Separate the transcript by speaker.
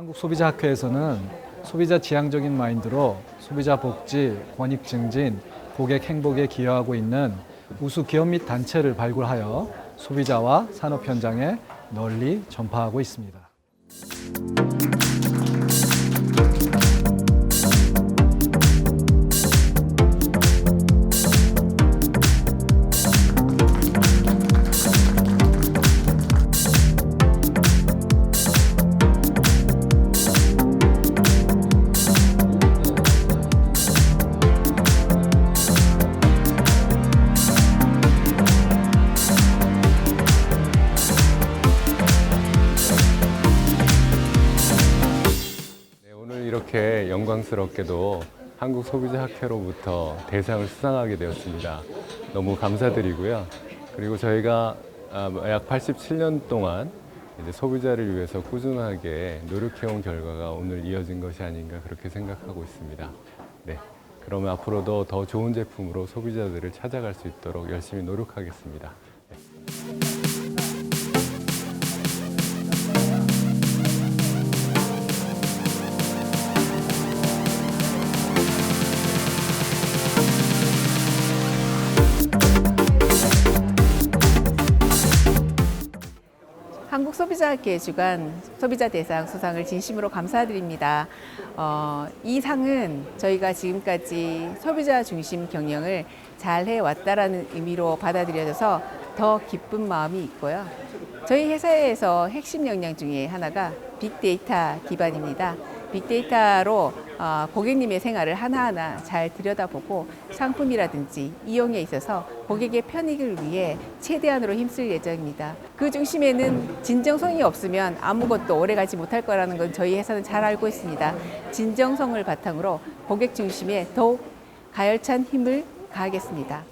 Speaker 1: 한국소비자학회에서는 소비자 지향적인 마인드로 소비자 복지, 권익 증진, 고객 행복에 기여하고 있는 우수 기업 및 단체를 발굴하여 소비자와 산업 현장에 널리 전파하고 있습니다.
Speaker 2: 이렇게 영광스럽게도 한국 소비자 학회로부터 대상을 수상하게 되었습니다. 너무 감사드리고요. 그리고 저희가 아, 약 87년 동안 소비자를 위해서 꾸준하게 노력해온 결과가 오늘 이어진 것이 아닌가 그렇게 생각하고 있습니다. 네. 그러면 앞으로도 더 좋은 제품으로 소비자들을 찾아갈 수 있도록 열심히 노력하겠습니다.
Speaker 3: 한국소비자학회 주관 소비자 대상 수상을 진심으로 감사드립니다. 어, 이 상은 저희가 지금까지 소비자 중심 경영을 잘 해왔다라는 의미로 받아들여져서 더 기쁜 마음이 있고요. 저희 회사에서 핵심 역량 중에 하나가 빅데이터 기반입니다. 빅데이터로 어, 고객님의 생활을 하나하나 잘 들여다보고 상품이라든지 이용에 있어서 고객의 편익을 위해 최대한으로 힘쓸 예정입니다. 그 중심에는 진정성이 없으면 아무것도 오래가지 못할 거라는 건 저희 회사는 잘 알고 있습니다. 진정성을 바탕으로 고객 중심에 더욱 가열찬 힘을 가하겠습니다.